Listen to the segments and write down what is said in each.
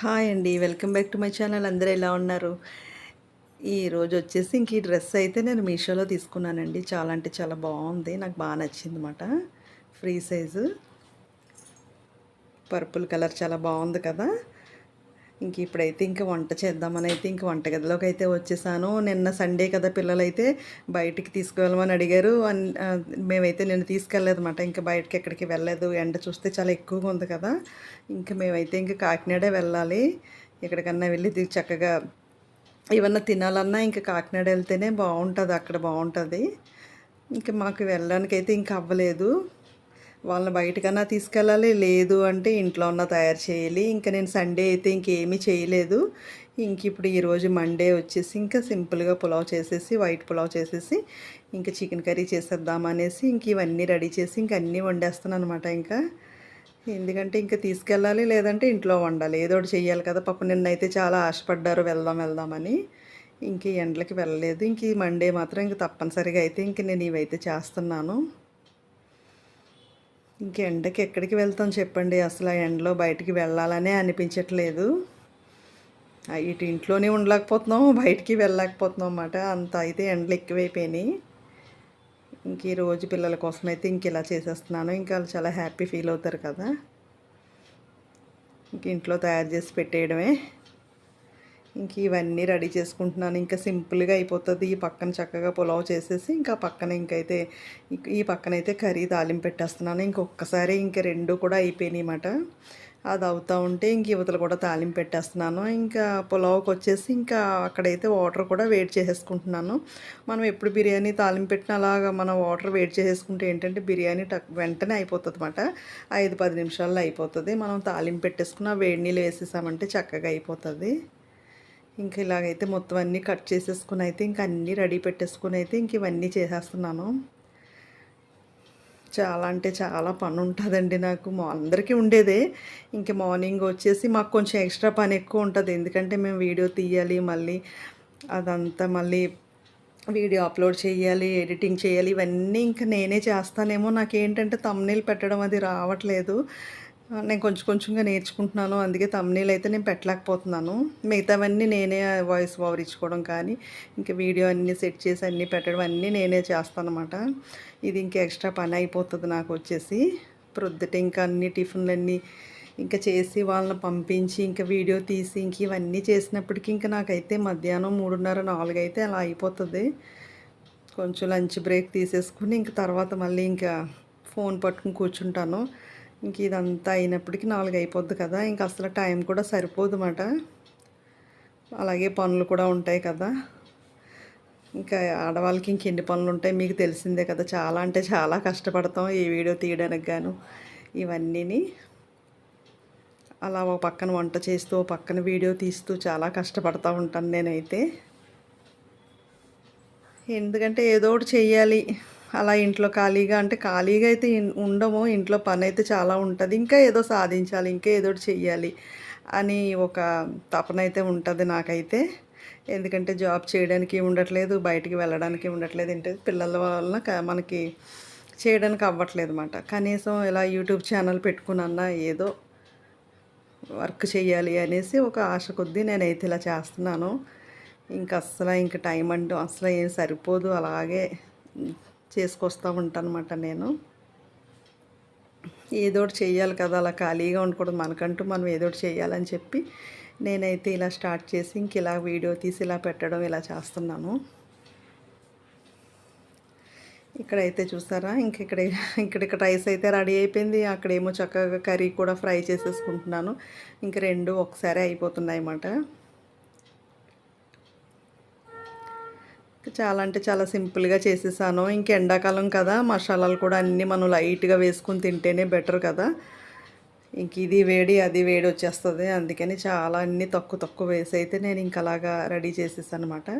Hi అండి. Welcome back to my channel. అందరూ ఎలా ఉన్నారు? ఈరోజు వచ్చేసి ఇంక ఈ డ్రెస్ అయితే నేను మీషోలో తీసుకున్నానండి. చాలా అంటే చాలా బాగుంది. నాకు బాగా నచ్చింది అనమాట ఫ్రీ సైజు. పర్పుల్ కలర్ చాలా బాగుంది కదా. ఇంక ఇప్పుడైతే ఇంక వంట చేద్దామని అయితే ఇంక వంటగదిలోకి అయితే వచ్చేసాను. నిన్న సండే కదా పిల్లలైతే బయటికి తీసుకువెళ్ళమని అడిగారు. మేమైతే నిన్న తీసుకెళ్ళలేదన్నమాట. ఇంకా బయటకి ఎక్కడికి వెళ్ళలేదు. ఎండ చూస్తే చాలా ఎక్కువగా ఉంది కదా. ఇంకా మేమైతే ఇంకా కాకినాడే వెళ్ళాలి. ఎక్కడికన్నా వెళ్ళి చక్కగా ఏమన్నా తినాలన్నా ఇంకా కాకినాడ వెళ్తేనే బాగుంటుంది. అక్కడ బాగుంటుంది. ఇంకా మాకు వెళ్ళడానికి అయితే ఇంకా అవ్వలేదు. వాళ్ళని బయటకన్నా తీసుకెళ్ళాలి. లేదు అంటే ఇంట్లో ఉన్న తయారు చేయాలి. ఇంకా నేను సండే అయితే ఇంకేమీ చేయలేదు. ఇంక ఇప్పుడు ఈరోజు మండే వచ్చేసి ఇంకా సింపుల్గా పులావ్ చేసేసి వైట్ పులావ్ చేసేసి ఇంకా చికెన్ కర్రీ చేసేద్దాం అనేసి ఇంక ఇవన్నీ రెడీ చేసి ఇంక అన్నీ వండేస్తున్నాను అనమాట ఇంకా. ఎందుకంటే ఇంకా తీసుకెళ్ళాలి లేదంటే ఇంట్లో వండాలి. ఏదో ఒకటి చెయ్యాలి కదా. పాప నిన్నైతే చాలా ఆశపడ్డారు వెళ్దాం వెళ్దామని ఇంక ఎండలకి వెళ్ళలేదు. ఇంక ఈ మండే మాత్రం ఇంక తప్పనిసరిగా అయితే ఇంక నేను ఇవైతే చేస్తున్నాను. ఎండకి ఎక్కడికి వెళ్తాం చెప్పండి. అసలు ఆ ఎండలో బయటికి వెళ్ళాలనే అనిపించట్లేదు. ఇటు ఇంట్లోనే ఉండలేకపోతున్నాం బయటికి వెళ్ళలేకపోతున్నాం అన్నమాట. అంత అయితే ఎండలు ఎక్కువైపోయినాయి. ఇంక ఈ రోజు పిల్లల కోసం అయితే ఇంక ఇలా చేసేస్తున్నాను. ఇంకా వాళ్ళు చాలా హ్యాపీ ఫీల్ అవుతారు కదా. ఇంక ఇంట్లో తయారు చేసి పెట్టేయడమే. ఇంక ఇవన్నీ రెడీ చేసుకుంటున్నాను. ఇంకా సింపుల్గా అయిపోతుంది. ఈ పక్కన చక్కగా పులావ్ చేసేసి ఇంకా పక్కన ఇంకైతే ఈ పక్కన అయితే కర్రీ తాలింపు పెట్టేస్తున్నాను. ఇంకొకసారి ఇంకా రెండు కూడా అయిపోయినాయి అన్నమాట. అది అవుతూ ఉంటే ఇంక యువతలు కూడా తాలింపు పెట్టేస్తున్నాను. ఇంకా పులావ్కి వచ్చేసి ఇంకా అక్కడైతే వాటర్ కూడా వేడి చేసేసుకుంటున్నాను. మనం ఎప్పుడు బిర్యానీ తాలింపు పెట్టిన అలాగా మనం వాటర్ వేడి చేసేసుకుంటే ఏంటంటే బిర్యానీ టక్ వెంటనే అయిపోతుంది అనమాట ఐదు పది నిమిషాల్లో అయిపోతుంది. మనం తాలింపు పెట్టేసుకున్న వేడి నీళ్ళు వేసేసామంటే చక్కగా అయిపోతుంది. ఇంకా ఇలాగైతే మొత్తం అన్నీ కట్ చేసేసుకుని అయితే ఇంక అన్నీ రెడీ పెట్టేసుకుని అయితే ఇంక ఇవన్నీ చేసేస్తున్నాను. చాలా అంటే చాలా పని ఉంటుందండి నాకు. మా అందరికీ ఉండేదే. ఇంక మార్నింగ్ వచ్చేసి మాకు కొంచెం ఎక్స్ట్రా పని ఎక్కువ ఉంటుంది. ఎందుకంటే మేము వీడియో తీయాలి మళ్ళీ అదంతా మళ్ళీ వీడియో అప్లోడ్ చేయాలి ఎడిటింగ్ చేయాలి ఇవన్నీ ఇంకా నేనే చేస్తానేమో. నాకేంటంటే తమ్నేల్ పెట్టడం అది రావట్లేదు. నేను కొంచెం కొంచెంగా నేర్చుకుంటున్నాను. అందుకే తమ్నీళ్ళు అయితే నేను పెట్టలేకపోతున్నాను. మిగతావన్నీ నేనే వాయిస్ ఓవర్ ఇచ్చుకోవడం కానీ ఇంకా వీడియో అన్నీ సెట్ చేసి అన్నీ పెట్టడం అన్నీ నేనే చేస్తాను అనమాట ఇది ఇంకా ఎక్స్ట్రా పని అయిపోతుంది నాకు వచ్చేసి. ప్రొద్దుట ఇంకా అన్ని టిఫిన్లు అన్నీ ఇంకా చేసి వాళ్ళని పంపించి ఇంకా వీడియో తీసి ఇంక ఇవన్నీ చేసినప్పటికీ ఇంకా నాకైతే మధ్యాహ్నం మూడున్నర నాలుగు అయితే అలా అయిపోతుంది. కొంచెం లంచ్ బ్రేక్ తీసేసుకుని ఇంక తర్వాత మళ్ళీ ఇంకా ఫోన్ పట్టుకుని కూర్చుంటాను. ఇంక ఇదంతా అయినప్పటికీ నాలుగు అయిపోద్ది కదా ఇంక అసలు టైం కూడా సరిపోదు అన్నమాట అలాగే పనులు కూడా ఉంటాయి కదా. ఇంకా ఆడవాళ్ళకి ఇంక ఎన్ని పనులు ఉంటాయి మీకు తెలిసిందే కదా చాలా అంటే చాలా కష్టపడతాం ఈ వీడియో తీయడానికి గాను ఇవన్నీని. అలా ఒక పక్కన వంట చేస్తూ పక్కన వీడియో తీస్తూ చాలా కష్టపడతా ఉంటాను నేనైతే. ఎందుకంటే ఏదో ఒకటి చెయ్యాలి. అలా ఇంట్లో ఖాళీగా అంటే ఖాళీగా అయితే ఉండము ఇంట్లో పని అయితే చాలా ఉంటుంది. ఇంకా ఏదో సాధించాలి ఇంకా ఏదో ఒకటి చెయ్యాలి అని ఒక తపన అయితే ఉంటుంది నాకైతే. ఎందుకంటే జాబ్ చేయడానికి ఉండట్లేదు బయటికి వెళ్ళడానికి ఉండట్లేదు. ఏంటి? పిల్లల వలన మనకి చేయడానికి అవ్వట్లేదు అనమాట కనీసం ఇలా యూట్యూబ్ ఛానల్ పెట్టుకున్నా ఏదో వర్క్ చేయాలి అనేసి ఒక ఆశ కొద్దీ నేనైతే ఇలా చేస్తున్నాను. ఇంకా అస్సలు ఇంకా టైం అంటూ అసలు ఏం సరిపోదు. అలాగే చేసుకొస్తూ ఉంటానన్నమాట నేను. ఏదో ఒకటి కదా అలా ఖాళీగా ఉండకూడదు. మనకంటూ మనం ఏదో ఒకటి చేయాలని చెప్పి నేనైతే ఇలా స్టార్ట్ చేసి ఇంక ఇలా వీడియో తీసి ఇలా పెట్టడం ఇలా చేస్తున్నాను. ఇక్కడైతే చూసారా ఇంక ఇక్కడ ఇక్కడ ఇక్కడ రైస్ అయితే రెడీ అయిపోయింది. అక్కడేమో చక్కగా కర్రీ కూడా ఫ్రై చేసేసుకుంటున్నాను. ఇంక రెండు ఒకసారి అయిపోతున్నాయి అన్నమాట చాలా అంటే చాలా సింపుల్గా చేసేసాను. ఇంక ఎండాకాలం కదా మసాలాలు కూడా అన్నీ మనం లైట్గా వేసుకుని తింటేనే బెటర్ కదా. ఇంక ఇది వేడి అది వేడి వచ్చేస్తుంది. అందుకని చాలా అన్నీ తక్కువ తక్కువ వేసి అయితే నేను ఇంక అలాగా రెడీ చేసేసాను అనమాట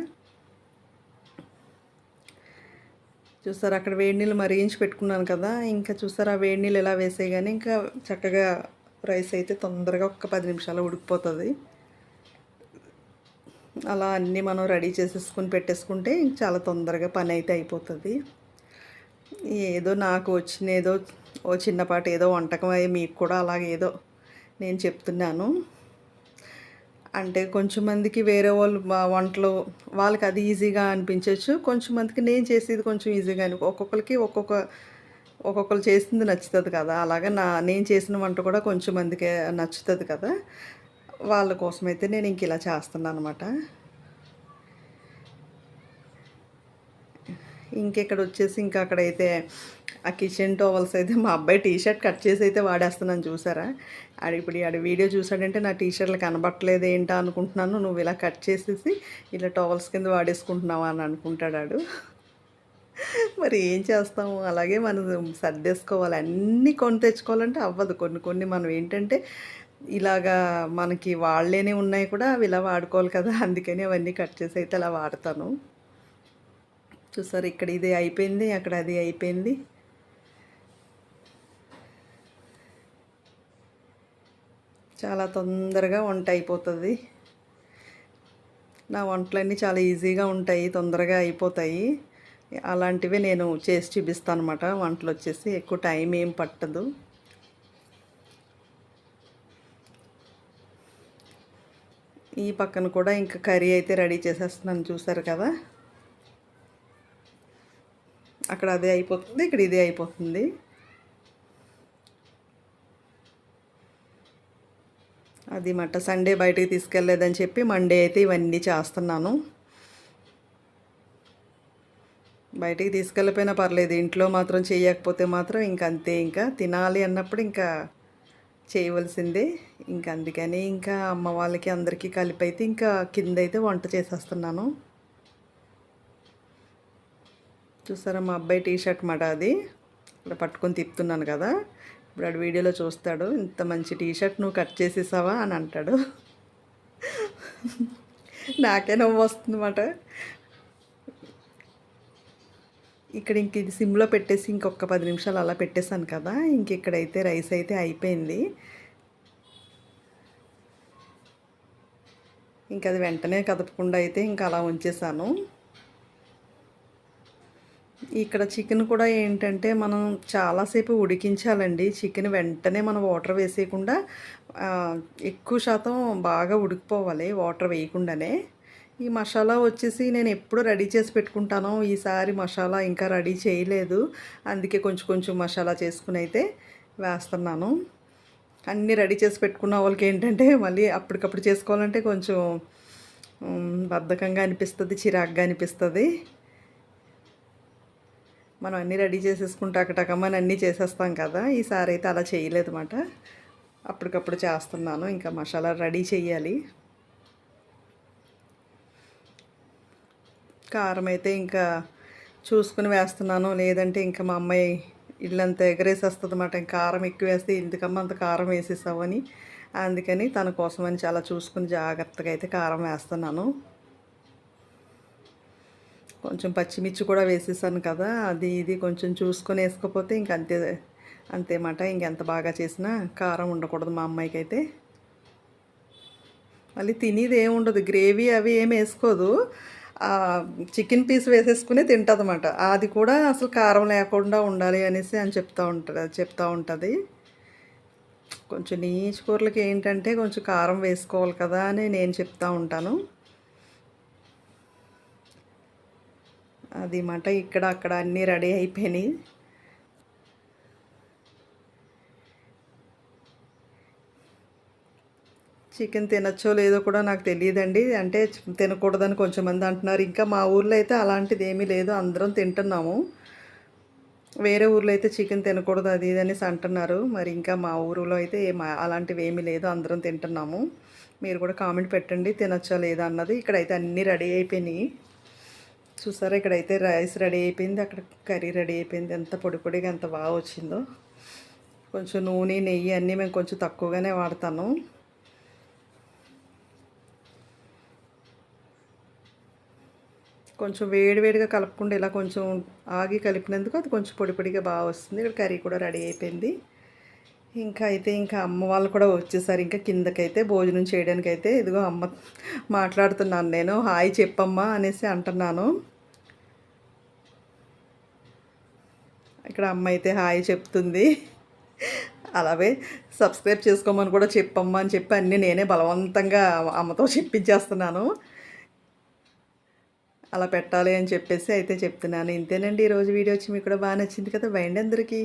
చూసారు అక్కడ వేడి నీళ్ళు మరిగించి పెట్టుకున్నాను కదా ఇంకా చూసారు ఆ వేడి నీళ్ళు ఎలా వేసాయి కానీ ఇంకా చక్కగా రైస్ అయితే తొందరగా ఒక పది నిమిషాలు ఉడికిపోతుంది. అలా అన్నీ మనం రెడీ చేసేసుకుని పెట్టేసుకుంటే చాలా తొందరగా పని అయితే అయిపోతుంది. ఏదో నాకు వచ్చిన ఏదో ఓ చిన్నపాటి ఏదో వంటకం అయ్యి మీకు కూడా అలాగే ఏదో నేను చెప్తున్నాను. అంటే కొంచెం మందికి వేరే వాళ్ళు వంటలు వాళ్ళకి అది ఈజీగా అనిపించవచ్చు కొంచెం మందికి నేను చేసేది కొంచెం ఈజీగా అని ఒక్కొక్కరికి ఒక్కొక్క ఒక్కొక్కరు చేసింది నచ్చుతుంది కదా. అలాగే నా నేను చేసిన వంట కూడా కొంచెం మందికి నచ్చుతుంది కదా. వాళ్ళ కోసమైతే నేను ఇంక ఇలా చేస్తున్నాను అనమాట ఇంకెక్కడ వచ్చేసి ఇంకా అక్కడైతే ఆ కిచెన్ టోవల్స్ అయితే మా అబ్బాయి టీ షర్ట్ కట్ చేసి అయితే వాడేస్తున్నాను చూసారా? ఆడ ఇప్పుడు ఆడ వీడియో చూసాడంటే నా టీ షర్ట్లు కనబట్టలేదు ఏంటా అనుకుంటున్నాను. నువ్వు ఇలా కట్ చేసేసి ఇలా టోవల్స్ కింద వాడేసుకుంటున్నావా అని అనుకుంటాడు మరి ఏం చేస్తాము? అలాగే మనం సర్దేసుకోవాలి. అన్నీ కొని తెచ్చుకోవాలంటే అవ్వదు. కొన్ని కొన్ని మనం ఏంటంటే ఇలాగా మనకి వాళ్ళేనే ఉన్నాయి కూడా అవి ఇలా వాడుకోవాలి కదా అందుకని అవన్నీ కట్ చేసి అయితే అలా వాడతాను. చూసారు ఇక్కడ ఇది అయిపోయింది అక్కడ అది అయిపోయింది. చాలా తొందరగా వంట అయిపోతుంది. నా వంటలన్నీ చాలా ఈజీగా ఉంటాయి తొందరగా అయిపోతాయి. అలాంటివే నేను చేసి చూపిస్తాను అనమాట వంటలు వచ్చేసి ఎక్కువ టైం ఏం పట్టదు. ఈ పక్కన కూడా ఇంకా కర్రీ అయితే రెడీ చేసేస్తున్నాను చూసారు కదా? అక్కడ అదే అయిపోతుంది ఇక్కడ ఇదే అయిపోతుంది. అది మట సండే బయటికి తీసుకెళ్ళలేదని చెప్పి మండే అయితే ఇవన్నీ చేస్తున్నాను. బయటికి తీసుకెళ్ళిపోయినా పర్లేదు ఇంట్లో మాత్రం చేయకపోతే మాత్రం ఇంక అంతే ఇంకా తినాలి అన్నప్పుడు ఇంకా చేయవలసిందే. ఇంకా అందుకని ఇంకా అమ్మ వాళ్ళకి అందరికీ కలిపి అయితే ఇంకా కింద అయితే వంట చేసేస్తున్నాను. చూసారా మా అబ్బాయి టీ షర్ట్ మాట అది. ఇక్కడ పట్టుకొని తిప్పుతున్నాను కదా. ఇప్పుడు ఆడు వీడియోలో చూస్తాడు ఇంత మంచి టీ షర్ట్ నువ్వు కట్ చేసేసావా? అని అంటాడు. నాకే నవ్వు వస్తుందన్నమాట. ఇక్కడ ఇంక ఇది సిమ్లో పెట్టేసి ఇంకొక పది నిమిషాలు అలా పెట్టేశాను కదా ఇంక ఇక్కడైతే రైస్ అయితే అయిపోయింది. ఇంక అది వెంటనే కదపకుండా అయితే ఇంకా అలా ఉంచేసాను ఇక్కడ చికెన్ కూడా ఏంటంటే మనం చాలాసేపు ఉడికించాలండి. చికెన్ వెంటనే మనం వాటర్ వేసేయకుండా ఎక్కువ శాతం బాగా ఉడికిపోవాలి వాటర్ వేయకుండానే. ఈ మసాలా వచ్చేసి నేను ఎప్పుడు రెడీ చేసి పెట్టుకుంటాను ఈసారి మసాలా ఇంకా రెడీ చేయలేదు. అందుకే కొంచెం కొంచెం మసాలా చేసుకుని అయితే వేస్తున్నాను. అన్నీ రెడీ చేసి పెట్టుకున్న వాళ్ళకి ఏంటంటే మళ్ళీ అప్పటికప్పుడు చేసుకోవాలంటే కొంచెం బద్ధకంగా అనిపిస్తుంది చిరాగ్గా అనిపిస్తుంది. మనం అన్నీ రెడీ చేసేసుకుంటే అక్కటకమ్మని అన్నీ చేసేస్తాం కదా. ఈసారి అయితే అలా చేయలేదు అన్నమాట అప్పటికప్పుడు చేస్తున్నాను. ఇంకా మసాలా రెడీ చేయాలి. కారం అయితే ఇంకా చూసుకుని వేస్తున్నాను. లేదంటే ఇంకా మా అమ్మాయి ఇల్లంతా ఎగరేసేస్తుంది అన్నమాట కారం ఎక్కువ వేస్తే ఎందుకమ్మ అంత కారం వేసేసావని అందుకని తన కోసమని చాలా చూసుకుని జాగ్రత్తగా అయితే కారం వేస్తున్నాను. కొంచెం పచ్చిమిర్చి కూడా వేసేసాను కదా. అది ఇది కొంచెం చూసుకొని వేసుకోకపోతే ఇంక అంతే అంతేమాట ఇంకెంత బాగా చేసినా కారం ఉండకూడదు మా అమ్మాయికి అయితే మళ్ళీ తినేది ఏముండదు గ్రేవీ అవి ఏమి వేసుకోదు. చికెన్ పీస్ వేసేసుకుని తింటుందన్నమాట. అది కూడా అసలు కారం లేకుండా ఉండాలి అనేసి అని చెప్తూ ఉంటుంది చెప్తూ ఉంటుంది. కొంచెం నీచు కూరలకి ఏంటంటే కొంచెం కారం వేసుకోవాలి కదా అని నేను చెప్తూ ఉంటాను. అది మాట ఇక్కడ అక్కడ అన్నీ రెడీ అయిపోయినాయి. చికెన్ తినచ్చో లేదో కూడా నాకు తెలియదండి. అంటే తినకూడదని కొంచెం మంది అంటున్నారు. ఇంకా మా ఊర్లో అయితే అలాంటిది ఏమీ లేదు. అందరం తింటున్నాము. వేరే ఊర్లో అయితే చికెన్ తినకూడదు అది ఇది అనేసి అంటున్నారు. మరి ఇంకా మా ఊరిలో అయితే అలాంటివి ఏమీ లేదు. అందరం తింటున్నాము. మీరు కూడా కామెంట్ పెట్టండి. తినచ్చో లేదా అన్నది. ఇక్కడైతే అన్నీ రెడీ అయిపోయినాయి. చూసారా? ఇక్కడైతే రైస్ రెడీ అయిపోయింది. అక్కడ కర్రీ రెడీ అయిపోయింది. ఎంత పొడి పొడిగా ఎంత బాగా వచ్చిందో. కొంచెం నూనె నెయ్యి అన్నీ మేము కొంచెం తక్కువగానే వాడతాను. కొంచెం వేడివేడిగా కలపకుండా ఇలా కొంచెం ఆగి కలిపినందుకు అది కొంచెం పొడి పొడిగా బాగా వస్తుంది. ఇక్కడ కర్రీ కూడా రెడీ అయిపోయింది. ఇంకా అయితే ఇంకా అమ్మ వాళ్ళు కూడా వచ్చేసారు. ఇంకా కిందకైతే భోజనం చేయడానికి అయితే ఇదిగో అమ్మ మాట్లాడుతున్నాను నేను. హాయ్ చెప్పమ్మా అనేసి అంటున్నాను. ఇక్కడ అమ్మ అయితే హాయ్ చెప్తుంది. అలాగే సబ్స్క్రైబ్ చేసుకోమని కూడా చెప్పమ్మా అని చెప్పి అన్నీ నేనే బలవంతంగా అమ్మతో చెప్పించేస్తున్నాను. అలా పెట్టాలి అని చెప్పేసి అయితే చెప్తున్నాను. ఇంతేనండి. ఈరోజు వీడియో వచ్చి మీకు కూడా బాగా నచ్చింది కదా. బయండి అందరికీ.